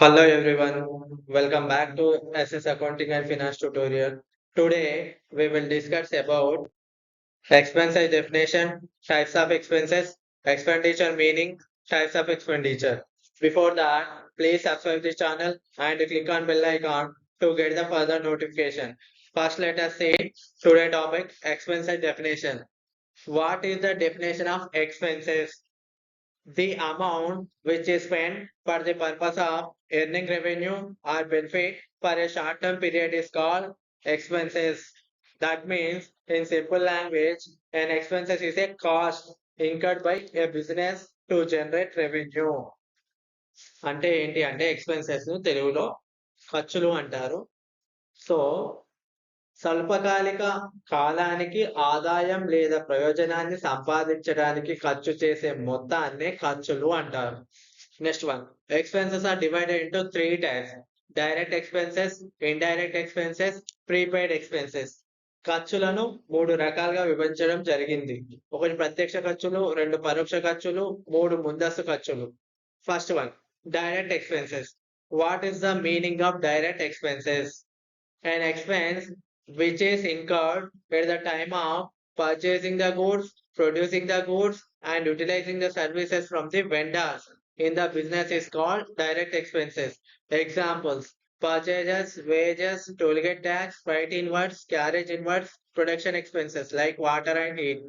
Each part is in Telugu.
Hello everyone, welcome back to SS Accounting and Finance tutorial. Today we will discuss about expenses definition, types of expenses, expenditure meaning, types of expenditure. Before that, please subscribe the channel and click on bell icon to get the further notification. First let us see today topic expenses definition. What is the definition of expenses? The amount which is spent for the purpose of earning revenue or benefit for a short term period is called expenses. That means in simple language, an expenses is a cost incurred by a business to generate revenue. అంటే ఏంటి అంటే ఎక్స్పెన్సెస్ తెలుగులో ఖర్చులు అంటారు సో స్వల్పకాలిక కాలానికి ఆదాయం లేదా ప్రయోజనాన్ని సంపాదించడానికి ఖర్చు చేసే మొత్తాన్ని ఖర్చులు అంటారు next one expenses are divided into three types direct expenses indirect expenses prepaid expenses ఖర్చులను మూడు రకాలుగా విభజించడం జరిగింది. ఒకటి ప్రత్యక్ష ఖర్చులు రెండు పరోక్ష ఖర్చులు మూడు ముందస్తు ఖర్చులు. First one direct expenses what is the meaning of direct expenses and expense which is incurred at the time of purchasing the goods producing the goods and utilizing the services from the vendors in the business is called direct expenses. Examples purchases, wages, tollgate tax, freight inwards, carriage inwards, production expenses like water and heat.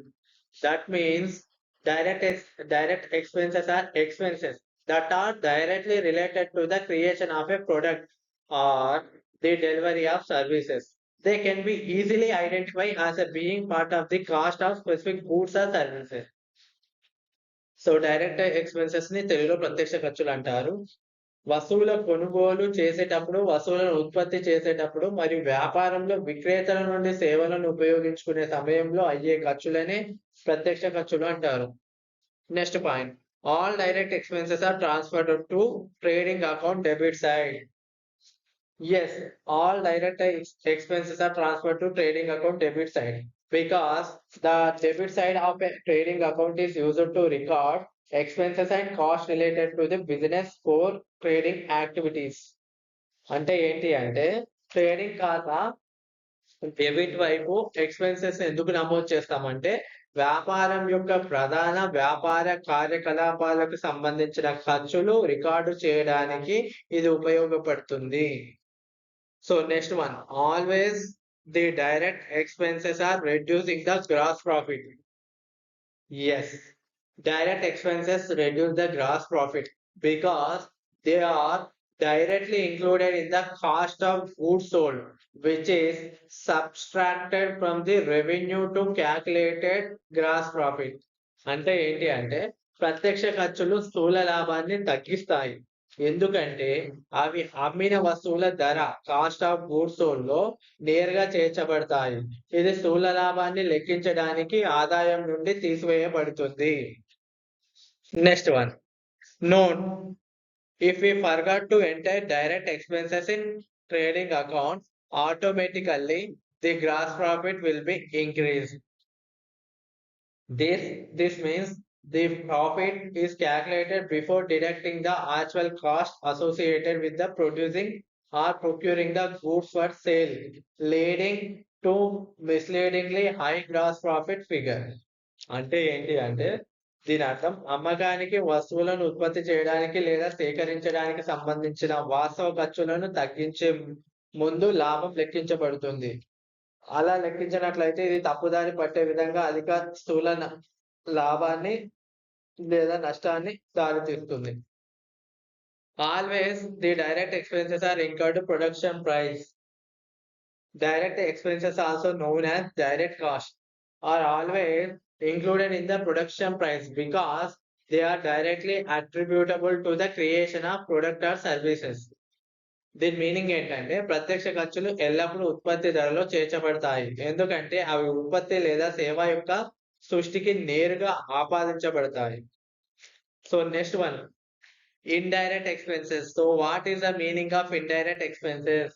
That means direct ex- direct expenses are expenses that are directly related to the creation of a product or the delivery of services. They can be easily identified as a being part of the cost of specific goods or services. So direct ఎక్స్పెన్సెస్ని తెలుగులో ప్రత్యక్ష ఖర్చులు అంటారు. వస్తువుల కొనుగోలు చేసేటప్పుడు వస్తువులను ఉత్పత్తి చేసేటప్పుడు మరియు వ్యాపారంలో విక్రేతల నుండి సేవలను ఉపయోగించుకునే సమయంలో అయ్యే ఖర్చులనే ప్రత్యక్ష ఖర్చులు అంటారు. Next point all direct expenses are transferred to trading account debit side as all direct expenses are are to trading account debit side because the debit side of a trading account is used to record expenses and costs related to the business for trading activities. అంటే ఏంటి అంటే ట్రేడింగ్ ఖాతా డెబిట్ వైపు ఎక్స్పెన్సెస్ ఎందుకు నమోదు చేస్తామంటే వ్యాపారం యొక్క ప్రధాన వ్యాపార కార్యకలాపాలకు సంబంధించిన ఖర్చులు రికార్డు చేయడానికి ఇది ఉపయోగపడుతుంది So next one, always the direct expenses are reducing the gross profit. Yes, direct expenses reduce the gross profit because they are directly included in the cost of goods sold, which is subtracted from the revenue to calculated gross profit. అంటే ఏంటి అంటే ప్రత్యక్ష ఖర్చులు స్థూల లాభాన్ని తగ్గిస్తాయి ఎందుకంటే అవి అమ్మిన వస్తువుల ధర కాస్ట్ ఆఫ్ గూడ్స్లో నేరుగా చేర్చబడతాయి. ఇది స్థూల లాభాన్ని లెక్కించడానికి ఆదాయం నుండి తీసివేయబడుతుంది. Next one note if we forgot to enter direct expenses in trading account automatically the gross profit will be increase this this means the profit is calculated before deducting the actual cost associated with the producing or procuring the goods for sale, leading to misleadingly high gross profit figure. అంటే ఏంటి అంటే దీని అర్థం అమ్మకానికి వస్తువులను ఉత్పత్తి చేయడానికి లేదా సేకరించడానికి సంబంధించిన వాస్తవ ఖర్చులను తగ్గించే ముందు లాభం లెక్కించబడుతుంది అలా లెక్కించినట్లయితే ఇది తప్పుదారి పట్టే విధంగా అధిక స్థూల న- లాభాన్ని లేదా నష్టాన్ని దారితీస్తుంది. Always the direct expenses are incurred production price direct expenses also known as direct cost are always included in the production price because they are directly attributable to the creation of product or services. దీని మీనింగ్ ఏంటంటే ప్రత్యక్ష ఖర్చులు ఎల్లప్పుడూ ఉత్పత్తి ధరలో చేర్చబడతాయి. ఎందుకంటే అవి ఉత్పత్తి లేదా సేవ యొక్క सृष्टि की नेर आपादा so next one indirect expenses so what the mean of indirect expenses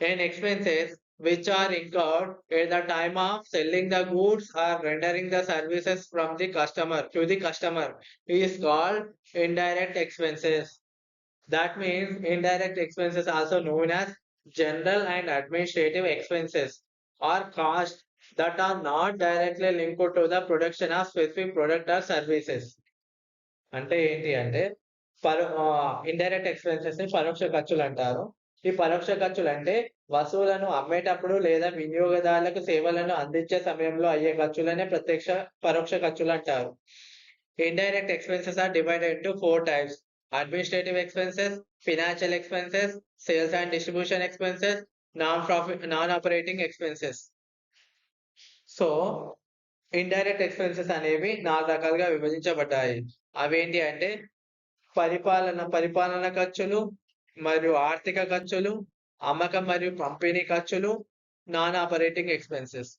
and expenses which are incurred at the time of sale the goods or rendering the service from the customer to the customer is called indirect expenses that mean indirect expenses also known as general and administrative expenses are cost that are not directly linked to the production of specific product or services. అంటే ఏంటి అంటే పరో ఇండైరెక్ట్ ఎక్స్పెన్సెస్ని పరోక్ష ఖర్చులు అంటారు. ఈ పరోక్ష ఖర్చులు అంటే వస్తువులను అమ్మేటప్పుడు లేదా వినియోగదారులకు సేవలను అందించే సమయంలో అయ్యే ఖర్చులనే ప్రత్యక్ష పరోక్ష ఖర్చులు అంటారు. Indirect expenses are divided to four types administrative expenses financial expenses sales and distribution expenses non profit non operating expenses so indirect expenses అనేవి నాలుగు రకాలుగా విభజించబడ్డాయి. అవేంటి అంటే పరిపాలన పరిపాలన ఖర్చులు మరియు ఆర్థిక ఖర్చులు అమ్మకం మరియు పంపిణీ ఖర్చులు non operating expenses.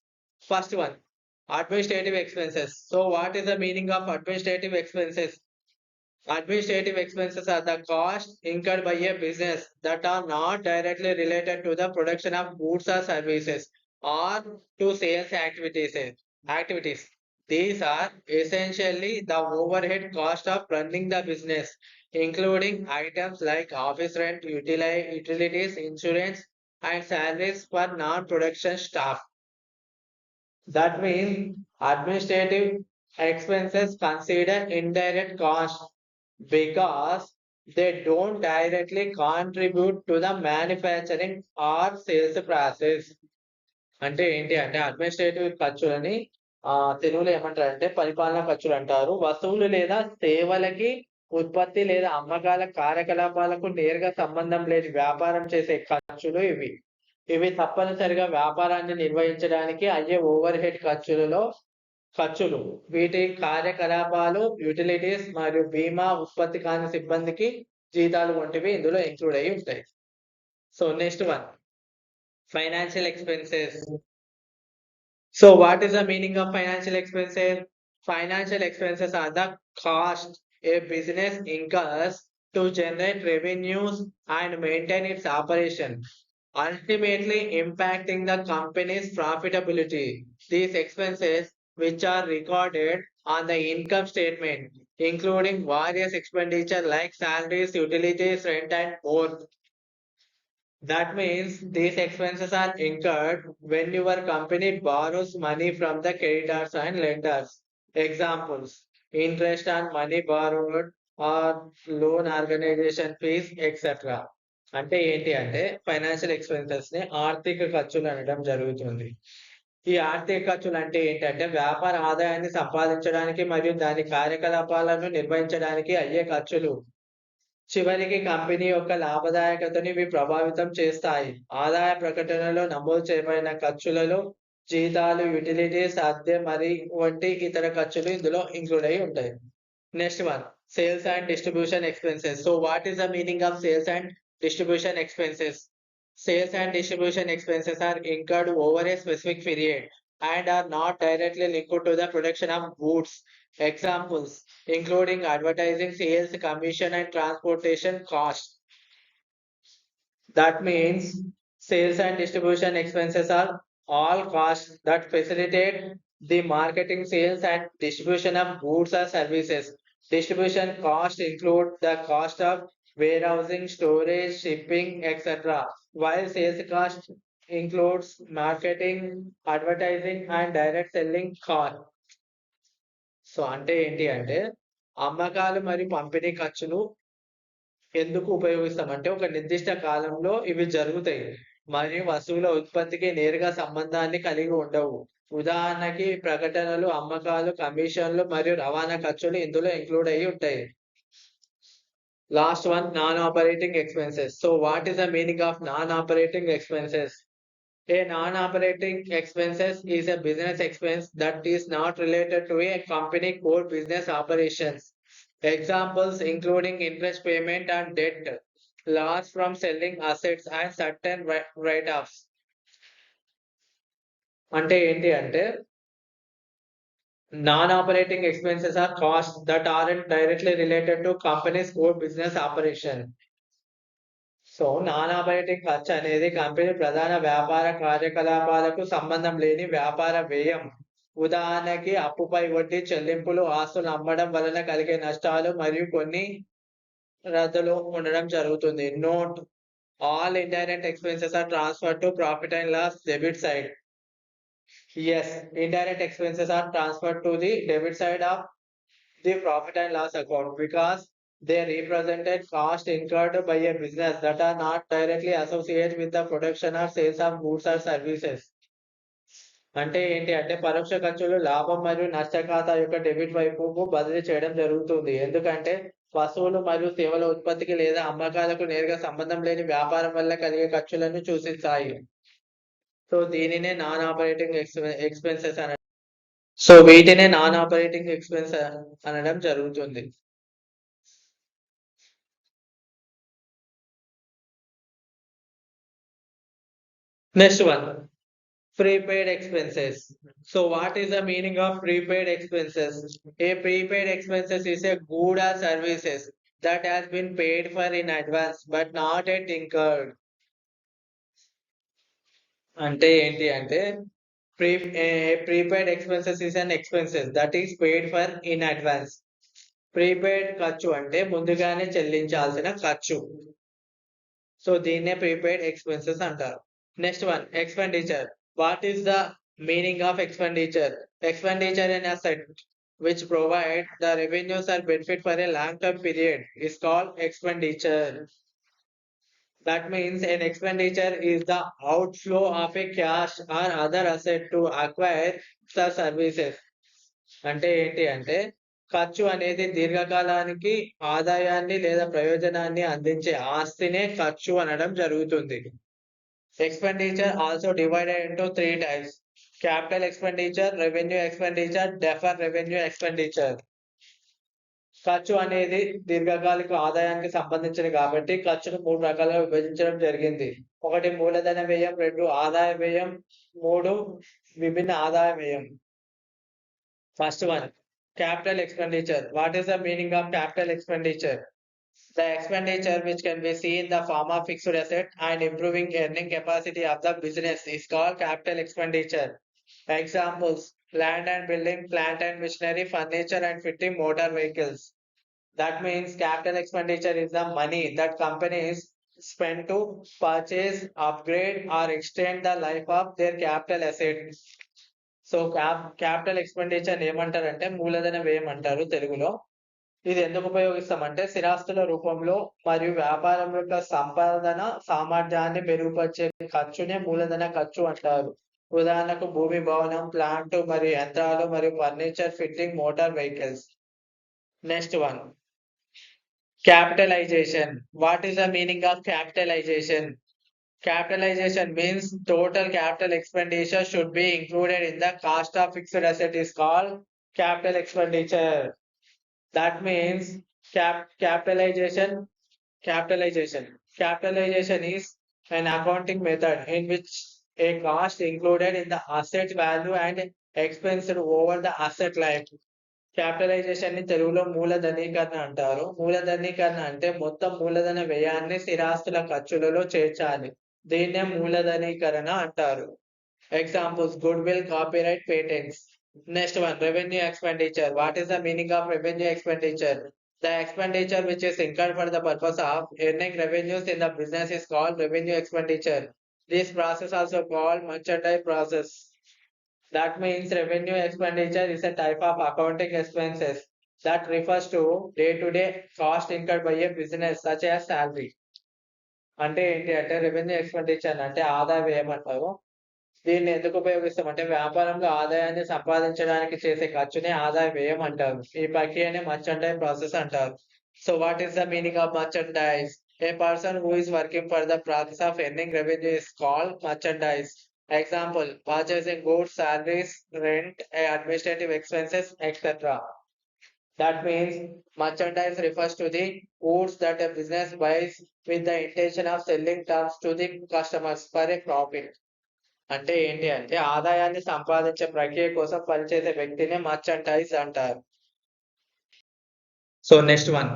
First one administrative expenses so what is the meaning of administrative expenses administrative expenses are the cost incurred by a business that are not directly related to the production of goods or services. Or to sales activities. activities. These are essentially the overhead cost of running the business, including items like office rent, utili- utilities, insurance, and salaries for non-production staff. That means administrative expenses consider indirect costs because they don't directly contribute to the manufacturing or sales process. అంటే ఏంటి అంటే అడ్మినిస్ట్రేటివ్ ఖర్చులని ఆ తెలుగులో ఏమంటారు అంటే పరిపాలన ఖర్చులు అంటారు వస్తువులు లేదా సేవలకి ఉత్పత్తి లేదా అమ్మకాల కార్యకలాపాలకు నేరుగా సంబంధం లేని వ్యాపారం చేసే ఖర్చులు ఇవి. ఇవి తప్పనిసరిగా వ్యాపారాన్ని నిర్వహించడానికి అయ్యే ఓవర్ హెడ్ ఖర్చులలో ఖర్చులు. వీటి కార్యకలాపాలు యూటిలిటీస్ మరియు బీమా ఉత్పత్తి కాని సిబ్బందికి జీతాలు వంటివి ఇందులో ఇంక్లూడ్ అయి ఉంటాయి. So next one Financial expenses. So what is the meaning of financial expenses? Financial expenses are the cost a business incurs to generate revenues and maintain its operation, ultimately impacting the company's profitability. These expenses, which are recorded on the income statement, including various expenditure like salaries, utilities, rent, and more, That means these expenses are incurred when your company borrows money from the creditors and lenders. Examples interest on money borrowed or loan organization fees, etc. అంటే ఏంటి అంటే ఫైనాన్షియల్ ఎక్స్పెన్సెస్ని ఆర్థిక ఖర్చులు అనడం జరుగుతుంది ఈ ఆర్థిక ఖర్చులు అంటే ఏంటంటే వ్యాపార ఆదాయాన్ని సంపాదించడానికి మరియు దాని కార్యకలాపాలను నిర్వహించడానికి అయ్యే ఖర్చులు చివరికి కంపెనీ యొక్క లాభదాయకతని ఇవి ప్రభావితం చేస్తాయి. ఆదాయ ప్రకటనలో నమోదు చేయబడిన ఖర్చులలో జీతాలు యుటిలిటీస్ అద్దె మరి వంటి ఇతర ఖర్చులు ఇందులో ఇంక్లూడ్ అయి ఉంటాయి. Next one sales and distribution expenses so what is the meaning of sales and distribution expenses sales and distribution expenses are incurred over a specific period and are not directly linked to the production of goods Examples including advertising, sales, commission, and transportation costs. That means sales and distribution expenses are all costs that facilitate the marketing, sales, and distribution of goods or services. Distribution costs include the cost of warehousing, storage, shipping, etc. While sales cost includes marketing, advertising, and direct selling cost. So అంటే ఏంటి అంటే అమ్మకాలు మరియు పంపిణీ ఖర్చులు ఎందుకు ఉపయోగిస్తామంటే ఒక నిర్దిష్ట కాలంలో ఇవి జరుగుతాయి. మరియు వస్తువుల ఉత్పత్తికి నేరుగా సంబంధాన్ని కలిగి ఉండవు. ఉదాహరణకి ప్రకటనలు అమ్మకాలు కమిషన్లు మరియు రవాణా ఖర్చులు ఇందులో ఇంక్లూడ్ అయ్యి ఉంటాయి. Last one non operating expenses so what is the meaning of non operating expenses A non-operating expenses is a business expense that is not related to a company core business operations. Examples including interest payment and debt, loss from selling assets and certain wri- write-offs. అంటే ఏంటి అంటే non-operating expenses are costs that aren't directly related to company's core business operation. so non operating ఖర్చు అనేది కంపెనీ ప్రధాన వ్యాపార కార్యకలాపాలకు సంబంధం లేని వ్యాపార వ్యయం. ఉదాహరణకి అప్పుపై వడ్డీ చెల్లింపులు ఆస్తులు అమ్మడం వలన కలిగే నష్టాలు మరియు కొన్ని రద్దులు ఉండడం జరుగుతుంది. Note all indirect expenses are transfer to profit and loss debit side. As indirect expenses are transfer to the debit side of the profit and loss account. Because they represented cost incurred by a business that are not directly associated with the production or sales of goods or services. అంటే ఏంటి? అంటే పరోక్ష ఖర్చులు లాభం మరియు నష్ట ఖాతా యొక్క డెబిట్ వైపుకు బదిలీ చేయడం జరుగుతుంది. ఎందుకంటే వస్తువులు మరియు సేవల ఉత్పత్తికి లేదా అమ్మకాలకు నేరుగా సంబంధం లేని వ్యాపారం వల్ల కలిగే ఖర్చులను సూచిస్తాయి. సో దీనినే నాన్ ఆపరేటింగ్ ఎక్స్పెన్సెస్ అన సో వీటినే నాన్ ఆపరేటింగ్ ఎక్స్పెన్స్ అనడం జరుగుతుంది. Next one prepaid expenses so what is the meaning of prepaid expenses a prepaid expenses is a good or services that has been paid for in advance but not yet incurred అంటే ఏంటి అంటే pre prepaid expenses is and expenses that is paid for in advance prepaid ఖర్చు అంటే ముందుగానే చెల్లించాల్సిన ఖర్చు. సో దీన్నే ప్రీపెయిడ్ ఎక్స్పెన్సెస్ అంటారు. Next one expenditure what is the meaning of expenditure expenditure in asset which provide the revenues or benefit for a long term period is called expenditure that means an expenditure is the out flow of a cash or other asset to acquire the services అంటే ఏంటి అంటే ఖర్చు అనేది దీర్ఘకాలానికి ఆదాయాన్ని లేదా ప్రయోజనాన్ని అందించే ఆస్తినే ఖర్చు అనడం జరుగుతుంది. Expenditure also divided into three types. Capital expenditure, revenue expenditure, deferred revenue expenditure. ఖర్చు అనేది దీర్ఘకాలిక ఆదాయానికి సంబంధించింది కాబట్టి ఖర్చును మూడు రకాలుగా విభజించడం జరిగింది ఒకటి మూలధన వ్యయం రెండు ఆదాయ వ్యయం మూడు విభిన్న ఆదాయ వ్యయం first one capital expenditure what is the meaning of capital expenditure The expenditure which can be seen in the form of fixed asset and improving earning capacity of the business is called capital expenditure. Examples, land and building, plant and machinery, furniture and fitting motor vehicles. That means capital expenditure is the money that companies spend to purchase, upgrade or extend the life of their capital assets. So cap capital expenditure ఏమంటారంటే మూలధన వ్యయం అంటారు తెలుగులో ఇది ఎందుకు ఉపయోగిస్తామంటే స్థిరాస్తుల రూపంలో మరియు వ్యాపారం యొక్క సంపాదన సామర్థ్యాన్ని మెరుగుపరిచే ఖర్చునే మూలధన ఖర్చు అంటారు. ఉదాహరణకు భూమి భవనం ప్లాంట్ మరియు యంత్రాలు మరియు furniture fitting motor vehicles next one capitalization what is the meaning of capitalization Capitalization means total capital expenditure should be included in the cost of fixed asset is called capital expenditure. That means cap capitalization capitalization capitalization is and accounting method in which a cost included in the asset value and expensed over the asset life క్యాపిటలైజేషన్ని తెలుగులో మూలధనీకరణ అంటారు. మూలధనీకరణ అంటే మొత్తం మూలధన వ్యయాన్ని స్థిరాస్తుల ఖర్చులలో చేర్చాలి. దీన్నే మూలధనీకరణ అంటారు. Examples goodwill copyright patents Next one revenue expenditure what is the meaning of revenue expenditure the expenditure which is incurred for the purpose of earning revenues in the business is called revenue expenditure. This process also called merchandise process. That means revenue expenditure is a type of accounting expenses that refers to day-to-day cost incurred by a business such as salary. అంటే ఏంటి అంటే రెవెన్యూ ఎక్స్పెండిచర్ అంటే ఆదాయ వ్యయం అంటారు దీన్ని ఎందుకు ఉపయోగిస్తాం అంటే వ్యాపారంలో ఆదాయాన్ని సంపాదించడానికి చేసే ఖర్చునే ఆదాయ వ్యయం అంటారు. ఈ ప్రక్రియనే మర్చండైజ్ ప్రాసెస్ అంటారు. So what is the meaning of merchandise a person who is working for the process of earning revenue is called merchandise example purchasing goods salaries rent administrative expenses etcetera That means merchandise refers to the goods that a business buys with the intention of selling terms to the customers for a profit. అంటే ఏంటి అంటే ఆదాయాన్ని సంపాదించే ప్రక్రియ కోసం పనిచేసే వ్యక్తిని మర్చంటైజ్ అంటారు so next one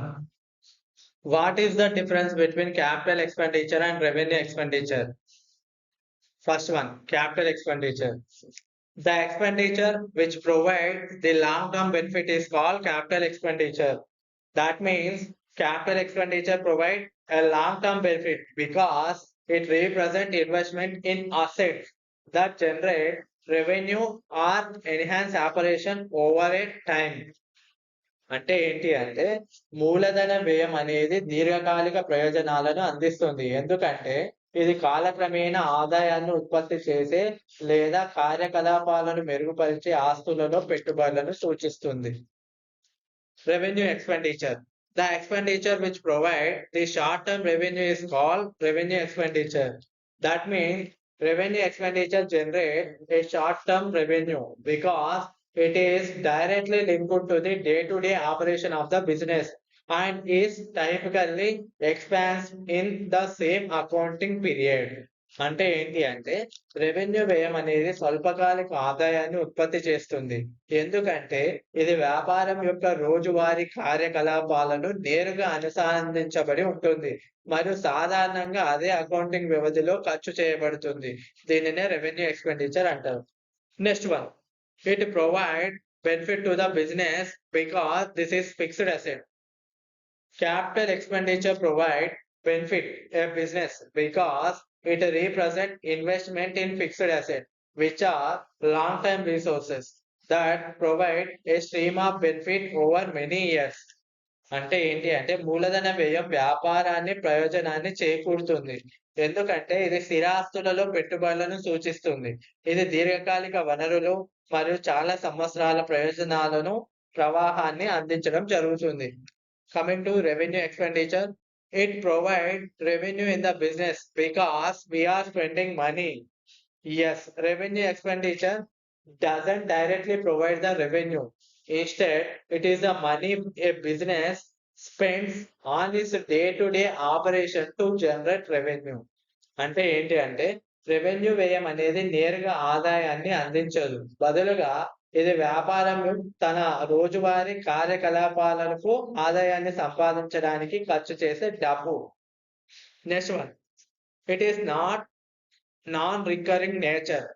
what is the difference between capital expenditure and revenue expenditure first one capital expenditure The expenditure which provides the long-term benefit is called capital expenditure. That means capital expenditure provide a long-term benefit because it represent investment in assets that generate revenue or enhance operation over a time. అంటే ఏంటి అంటే మూలధన వ్యయం అనేది దీర్ఘకాలిక ప్రయోజనాలను అందిస్తుంది. ఎందుకంటే ఇది కాలక్రమేణా ఆదాయాన్ని ఉత్పత్తి చేసే లేదా కార్యకలాపాలను మెరుగుపరిచే ఆస్తులలో పెట్టుబడులను సూచిస్తుంది. Revenue expenditure the expenditure which provide the short term revenue is called revenue expenditure that means revenue expenditure generate a short-term revenue because it is directly linked to the day-to-day operation of the business and is typically expands in the same accounting period. అంటే ఏంటి అంటే రెవెన్యూ వ్యయం అనేది స్వల్పకాలిక ఆదాయాన్ని ఉత్పత్తి చేస్తుంది. ఎందుకంటే ఇది వ్యాపారం యొక్క రోజువారీ కార్యకలాపాలను నేరుగా అనుసంధానించబడి ఉంటుంది. మరియు సాధారణంగా అదే అకౌంటింగ్ వ్యవధిలో ఖర్చు చేయబడుతుంది. దీనినే రెవెన్యూ ఎక్స్పెండిచర్ అంటారు. Next one it provide benefit to the business because this is fixed asset capital expenditure provide benefit a business because it represent investment in fixed asset which are long term resources that provide a stream of benefit over many years. అంటే ఏంటి? అంటే మూలధన వ్యయం వ్యాపారాన్ని ప్రయోజనాన్ని చేకూరుతుంది. ఎందుకంటే ఇది స్థిరాస్తులలో పెట్టుబడులను సూచిస్తుంది. ఇది దీర్ఘకాలిక వనరులు మరియు చాలా సంవత్సరాల ప్రయోజనాలను ప్రవాహాన్ని అందించడం జరుగుతుంది. Coming to revenue expenditure it provide revenue in the business because we are spending money yes revenue expenditure doesn't directly provide the revenue instead it is the money a business spends on its day to day operation to generate revenue అంటే ఏంటి అంటే రెవెన్యూ వ్యయం అనేది నేరుగా ఆదాయాన్ని అందించదు బదులుగా ఇది వ్యాపారం తన రోజువారీ కార్యకలాపాలకు ఆదాయాన్ని సంపాదించడానికి ఖర్చు చేసే డబ్బు. Next one it is not non recurring nature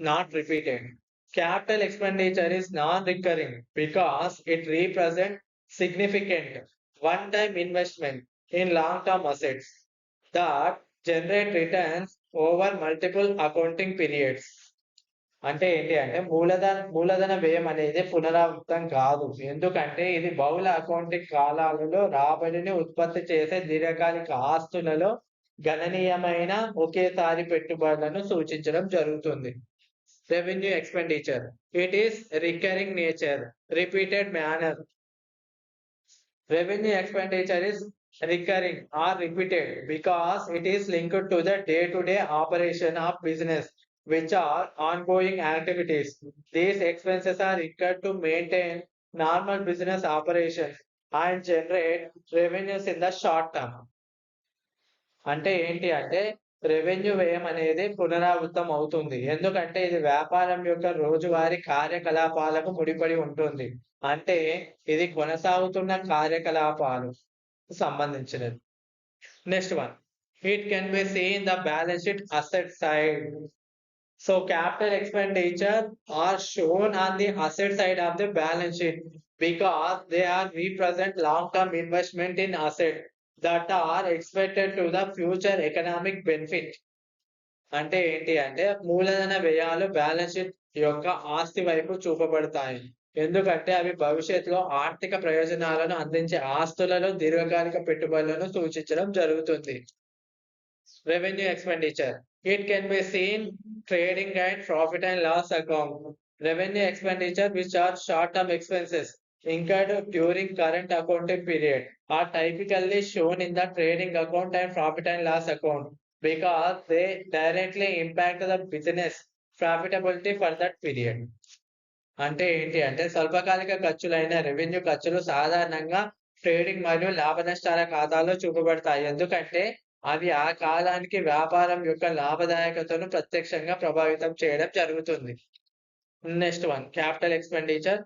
not repeated capital expenditure is non recurring because it represent significant one time investment in long term assets that generate returns over multiple accounting periods అంటే ఏంటి అంటే మూలధన మూలధన వ్యయం అనేది పునరావృతం కాదు. ఎందుకంటే ఇది బహుళ అకౌంటింగ్ కాలాలలో రాబడిని ఉత్పత్తి చేసే దీర్ఘకాలిక ఆస్తులలో గణనీయమైన ఒకేసారి పెట్టుబడులను సూచించడం జరుగుతుంది. Revenue expenditure it is recurring nature repeated manner revenue expenditure is recurring or repeated because it is linked to the day to day operation of business which are ongoing activities. These expenses are incurred to maintain normal business operations and generate revenues in the short term. అంటే ఏంటి అంటే రెవెన్యూ వ్యయం అనేది పునరావృతం అవుతుంది ఎందుకంటే ఇది వ్యాపారం యొక్క రోజువారీ కార్యకలాపాలకు ముడిపడి ఉంటుంది అంటే ఇది కొనసాగుతున్న కార్యకలాపాలు సంబంధించినది next one it can be seen the balance sheet asset side so capital expenditure are shown on the asset side of the balance sheet because they are represent long term investment in asset that are expected to the future economic benefit అంటే ఏంటి అంటే మూలధన వ్యయాలు బ్యాలెన్స్ షీట్ యొక్క ఆస్తి వైపు చూపబడతాయి. ఎందుకంటే అవి భవిష్యత్తులో ఆర్థిక ప్రయోజనాలను అందించే ఆస్తులలో దీర్ఘకాలిక పెట్టుబడులను సూచించడం జరుగుతుంది. Revenue expenditure it can be seen trading and profit and loss account revenue expenditure which are short term expenses incurred during current accounting period are typically shown in the trading account and profit and loss account because they directly impact the business profitability for that period. అంటే ఏంటి అంటే స్వల్పకాలిక ఖర్చులైన రెవెన్యూ ఖర్చులు సాధారణంగా ట్రేడింగ్ మరియు లాభ నష్టాల ఖాతాలో చూపబడతాయి ఎందుకంటే అవి ఆ కాలానికి వ్యాపారం యొక్క లాభదాయకతను ప్రత్యక్షంగా ప్రభావితం చేయడం జరుగుతుంది. Next one capital expenditure.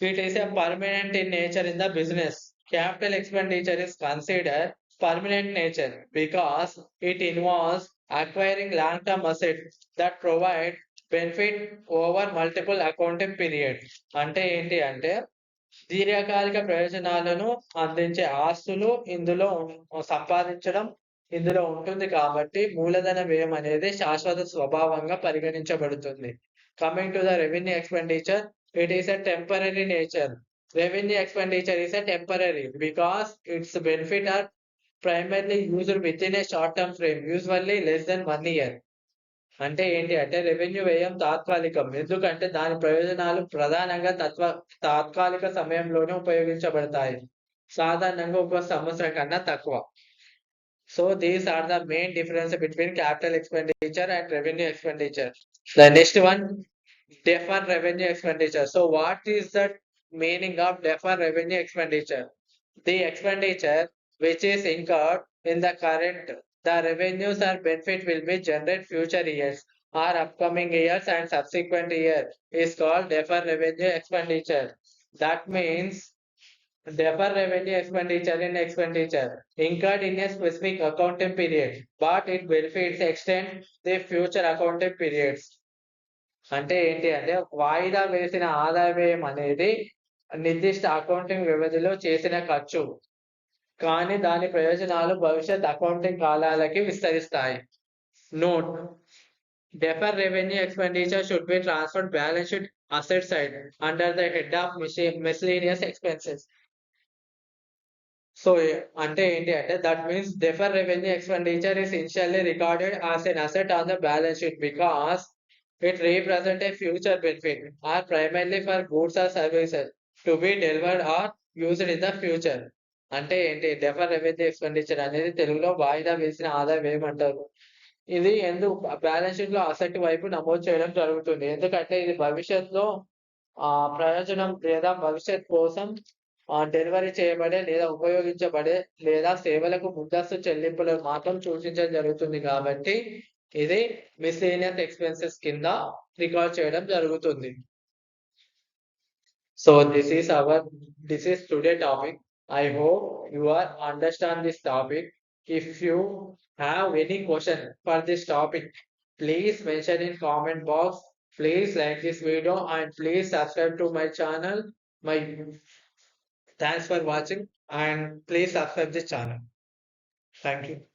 It is permanent in nature in the business. Capital expenditure is consider permanent nature because it involves acquiring long term asset that provide benefit over multiple accounting period. అంటే ఏంటి అంటే దీర్ఘకాలిక ప్రయోజనాలను అందించే ఆస్తులు ఇందులో సంపాదించడం ఇందులో ఉంటుంది కాబట్టి మూలధన వ్యయం అనేది శాశ్వత స్వభావంగా పరిగణించబడుతుంది. Coming to the revenue expenditure it is a temporary nature revenue expenditure is a temporary its benefit benefit are primarily used within a short term frame usually less than one year. అంటే ఏంటి? అంటే రెవెన్యూ వ్యయం తాత్కాలికం. ఎందుకంటే దాని ప్రయోజనాలు ప్రధానంగా తత్వ తాత్కాలిక సమయంలోనే ఉపయోగించబడతాయి. సాధారణంగా ఒక సంవత్సరం కన్నా తక్కువ. So these are the main difference between capital expenditure and revenue expenditure the next one defer revenue expenditure so what is the meaning of defer revenue expenditure? The expenditure which is incurred in the current, the revenues or benefit will be generated future years or upcoming years and subsequent year is called deferred revenue expenditure. That means deferred revenue expenditure in expenditure incurred in a specific accounting period, but it benefits extend the future accounting periods. అంటే ఏంటి అంటే వాయిదా వేసిన ఆదాయం అనేది నిర్దిష్ట అకౌంటింగ్ వ్యవధిలో చేసిన ఖర్చు కానీ దాని ప్రయోజనాలు భవిష్యత్ అకౌంటింగ్ కాలాలకి విస్తరిస్తాయి. Note defer revenue expenditure should be transfer balance sheet asset side under the head of miscellaneous expenses so అంటే ఏంటి అంటే that means defer revenue expenditure is initially recorded as an asset on the balance sheet because it represent a future benefit or primarily for goods or services to be delivered or used in the future అంటే ఏంటి? డెఫర్ రెవెన్యూ ఎక్స్పెండిచర్ అనేది తెలుగులో వాయిదా వేసిన ఆదాయం ఏమంటారు? ఇది ఎందుకు బ్యాలెన్స్ షీట్లో అసెట్ వైపు నమోదు చేయడం జరుగుతుంది. ఎందుకంటే ఇది భవిష్యత్తులో ఆ ప్రయోజనం లేదా భవిష్యత్ కోసం డెలివరీ చేయబడే లేదా ఉపయోగించబడే లేదా సేవలకు ముందస్తు చెల్లింపులు మాత్రం సూచించడం జరుగుతుంది కాబట్టి ఇది మిస్లేనియస్ ఎక్స్పెన్సెస్ కింద రికార్డ్ చేయడం జరుగుతుంది. So this is our this is today topic I hope you are understand this topic. If you have any question for this topic, please mention in comment box. Please like this video and please subscribe to my channel. My thanks for watching and please subscribe this channel. Thank you.